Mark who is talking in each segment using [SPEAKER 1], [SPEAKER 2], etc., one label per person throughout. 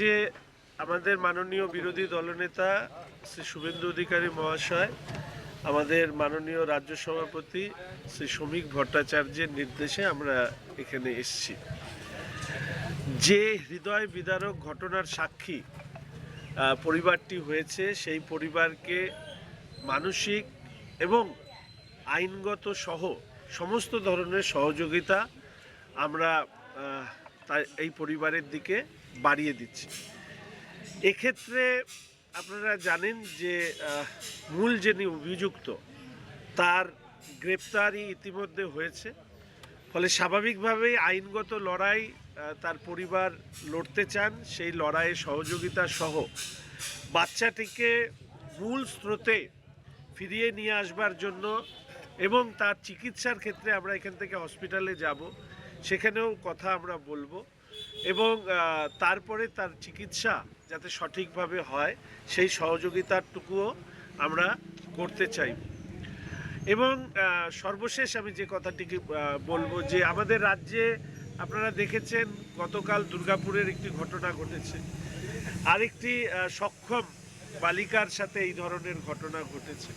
[SPEAKER 1] যে আমাদের মাননীয় বিরোধী দলনেতা শ্রী শুভেন্দু অধিকারী মহাশয়, আমাদের মাননীয় রাজ্য সভাপতি শ্রী শ্রমিক ভট্টাচার্যের নির্দেশে আমরা এখানে এসছি। যে হৃদয় বিদারক ঘটনার সাক্ষী পরিবারটি হয়েছে, সেই পরিবারকে মানসিক এবং আইনগত সহ সমস্ত ধরনের সহযোগিতা আমরা আহ, তা- এই পরিবারের দিকে বাড়িয়ে দিচ্ছে। এক্ষেত্রে আপনারা জানেন যে মূল যিনি অভিযুক্ত তার গ্রেপ্তারি ইতিমধ্যে হয়েছে। ফলে স্বাভাবিকভাবেই আইনগত লড়াই তার পরিবার লড়তে চান সেই লড়াইয়ে সহযোগিতা সহ বাচ্চাটিকে মূল স্রোতে ফিরিয়ে নিয়ে আসবার জন্য এবং তার চিকিৎসার ক্ষেত্রে আমরা এখান থেকে হসপিটালে যাব। সেখানেও কথা আমরা বলব। এবং তারপরে তার চিকিৎসা যাতে সঠিকভাবে হয়, সেই সহযোগিতাটুকুও আমরা করতে চাইব এবং সর্বশেষ আমি যে কথাটিকে বলব যে আমাদের রাজ্যে আপনারা দেখেছেন, গতকাল দুর্গাপুরের একটি ঘটনা ঘটেছে। আরেকটি সক্ষম বালিকার সাথে এই ধরনের ঘটনা ঘটেছে।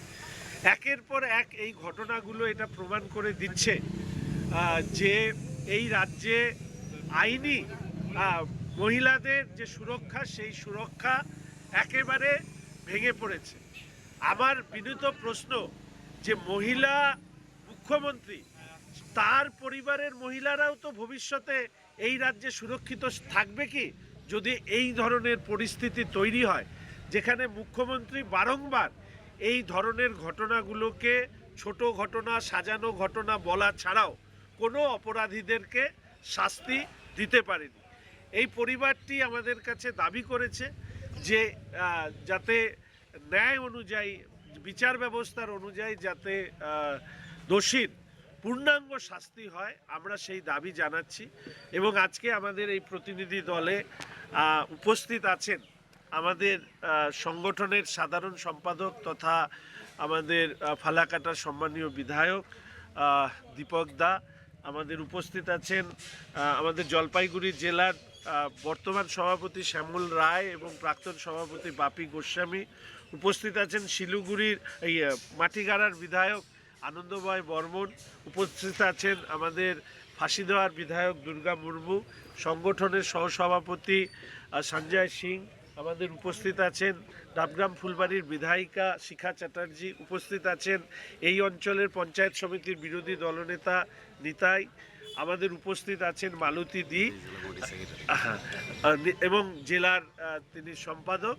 [SPEAKER 1] একের পর এক এই ঘটনাগুলো এটা প্রমাণ করে দিচ্ছে যে এই রাজ্যে আইনি মহিলাদের যে সুরক্ষা, সেই সুরক্ষা একেবারে ভেঙে পড়েছে। আমার বিনীত প্রশ্ন যে মহিলা মুখ্যমন্ত্রী, তার পরিবারের মহিলারাও তো ভবিষ্যতে এই রাজ্যে সুরক্ষিত থাকবে কি? যদি এই ধরনের পরিস্থিতি তৈরি হয়, যেখানে মুখ্যমন্ত্রী বারংবার এই ধরনের ঘটনাগুলোকে ছোট ঘটনা, সাজানো ঘটনা বলা ছাড়াও কোনো অপরাধীদেরকে শাস্তি দিতে পারেনি। এই পরিবারটি আমাদের কাছে দাবি করেছে যে যাতে ন্যায় অনুযায়ী, বিচার ব্যবস্থার অনুযায়ী যাতে দোষীর পূর্ণাঙ্গ শাস্তি হয়, আমরা সেই দাবি জানাচ্ছি এবং আজকে আমাদের এই প্রতিনিধি দলে উপস্থিত আছেন আমাদের সংগঠনের সাধারণ সম্পাদক তথা আমাদের ফালাকাটার সম্মানীয় বিধায়ক দীপক দা আমাদের উপস্থিত আছেন আমাদের জলপাইগুড়ি জেলার বর্তমান সভাপতি শ্যামল রায় এবং প্রাক্তন সভাপতি বাপি গোস্বামী। উপস্থিত আছেন শিলিগুড়ির, এই মাটিগাড়ার বিধায়ক আনন্দময় বর্মন। উপস্থিত আছেন আমাদের ফাঁসি দেওয়ার বিধায়ক দুর্গা মুর্মু। সংগঠনের সহসভাপতি সঞ্জয় সিং। আমাদের উপস্থিত আছেন ডাবগ্রাম ফুলবাড়ির বিধায়িকা শিখা চ্যাটার্জি উপস্থিত আছেন এই অঞ্চলের পঞ্চায়েত সমিতির বিরোধী দলনেতা নিতাই আমাদের উপস্থিত আছেন মালতী দি এবং জেলার তিনি সম্পাদক।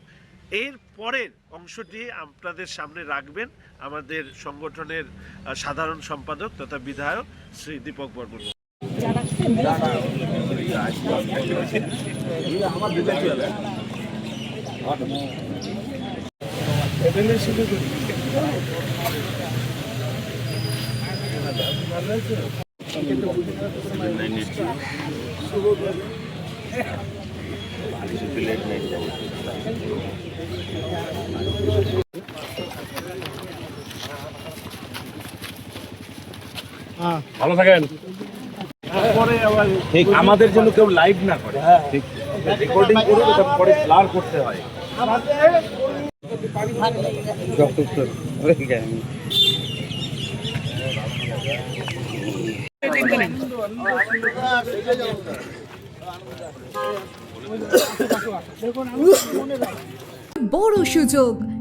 [SPEAKER 1] এর পরের অংশটি আপনাদের সামনে রাখবেন আমাদের সংগঠনের সাধারণ সম্পাদক তথা বিধায়ক শ্রী দীপক বর্মন।
[SPEAKER 2] ভালো থাকেন। আমাদের জন্য কেউ লাইভ না করে। ঠিক। রেকর্ডিং করে ওটা পরে ব্লার করতে হয়।
[SPEAKER 3] বড় সুযোগ।